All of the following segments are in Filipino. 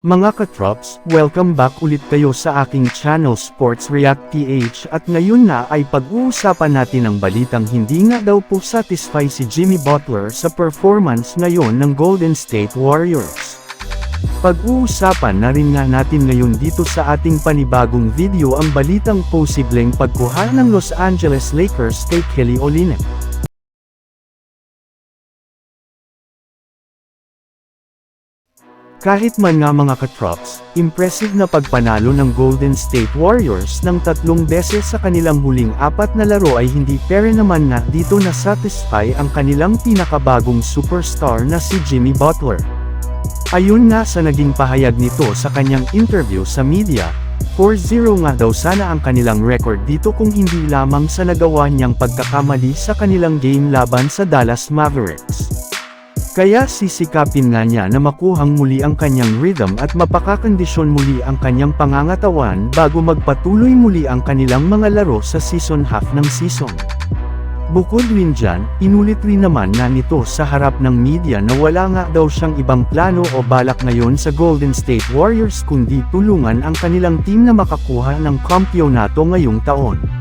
Mga katrops, welcome back ulit kayo sa aking channel Sports React PH at ngayon na ay pag-uusapan natin ang balitang hindi nga daw po satisfy si Jimmy Butler sa performance ngayon ng Golden State Warriors. Pag-uusapan na rin nga natin ngayon dito sa ating panibagong video ang balitang posibleng pagkuha ng Los Angeles Lakers kay Kelly Olynyk. Kahit man nga mga katrops, impressive na pagpanalo ng Golden State Warriors ng tatlong beses sa kanilang huling apat na laro ay hindi pere naman na dito na satisfy ang kanilang pinakabagong superstar na si Jimmy Butler. Ayun nga sa naging pahayag nito sa kanyang interview sa media, 4-0 nga daw sana ang kanilang record dito kung hindi lamang sa nagawa niyang pagkakamali sa kanilang game laban sa Dallas Mavericks. Kaya sisikapin nga niya na makuhang muli ang kanyang rhythm at mapakakondisyon muli ang kanyang pangangatawan bago magpatuloy muli ang kanilang mga laro sa season half ng season. Bukod rin dyan, inulit rin naman na nito sa harap ng media na wala nga daw siyang ibang plano o balak ngayon sa Golden State Warriors kundi tulungan ang kanilang team na makakuha ng kampyonato ngayong taon.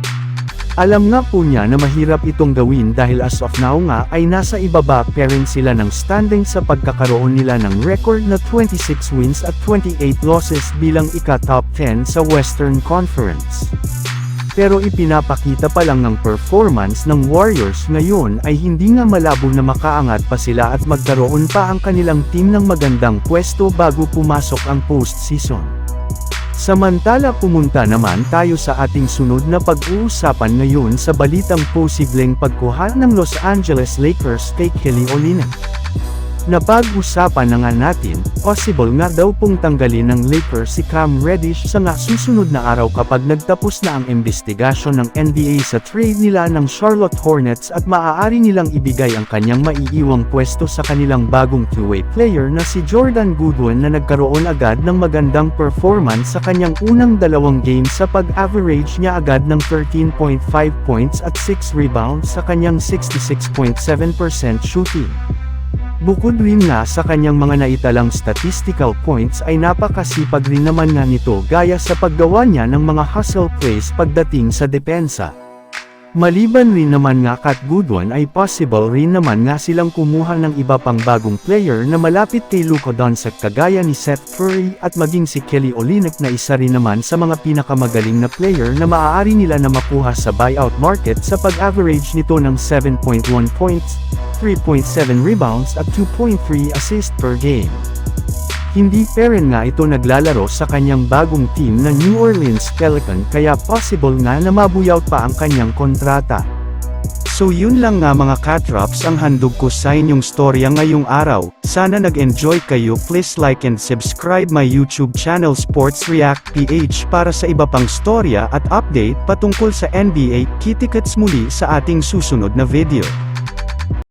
Alam nga po niya na mahirap itong gawin dahil as of now nga ay nasa ibaba pa rin sila ng standing sa pagkakaroon nila ng record na 26 wins at 28 losses bilang ika-top 10 sa Western Conference. Pero ipinapakita pa lang ng performance ng Warriors ngayon ay hindi nga malabo na makaangat pa sila at magkaroon pa ang kanilang team ng magandang pwesto bago pumasok ang postseason. Samantala pumunta naman tayo sa ating sunod na pag-uusapan ngayon sa balitang posibleng pagkuha ng Los Angeles Lakers kay Kelly Olynyk. Napag-usapan na nga natin, possible nga daw pong tanggalin ng Lakers si Cam Reddish sa nga susunod na araw kapag nagtapos na ang investigasyon ng NBA sa trade nila ng Charlotte Hornets at maaari nilang ibigay ang kanyang maiiwang pwesto sa kanilang bagong two-way player na si Jordan Goodwin na nagkaroon agad ng magandang performance sa kanyang unang dalawang games sa pag-average niya agad ng 13.5 points at 6 rebounds sa kanyang 66.7% shooting. Bukod rin nga sa kanyang mga naitalang statistical points ay napakasipag rin naman nga nito gaya sa paggawa niya ng mga hustle plays pagdating sa depensa. Maliban rin naman nga kat Goodwin ay possible rin naman nga silang kumuha ng iba pang bagong player na malapit kay Luka Doncic kagaya ni Seth Curry at maging si Kelly Olynyk na isa rin naman sa mga pinakamagaling na player na maaari nila na makuha sa buyout market sa pag-average nito ng 7.1 points, 3.7 rebounds at 2.3 assist per game. Hindi pa rin nga ito naglalaro sa kanyang bagong team na New Orleans Pelican kaya possible nga na mabuyaw pa ang kanyang kontrata. So yun lang nga mga katrops ang handog ko sa inyong storya ngayong araw, sana nag-enjoy kayo please like and subscribe my YouTube channel Sports React PH para sa iba pang storya at update patungkol sa NBA, kitikets muli sa ating susunod na video.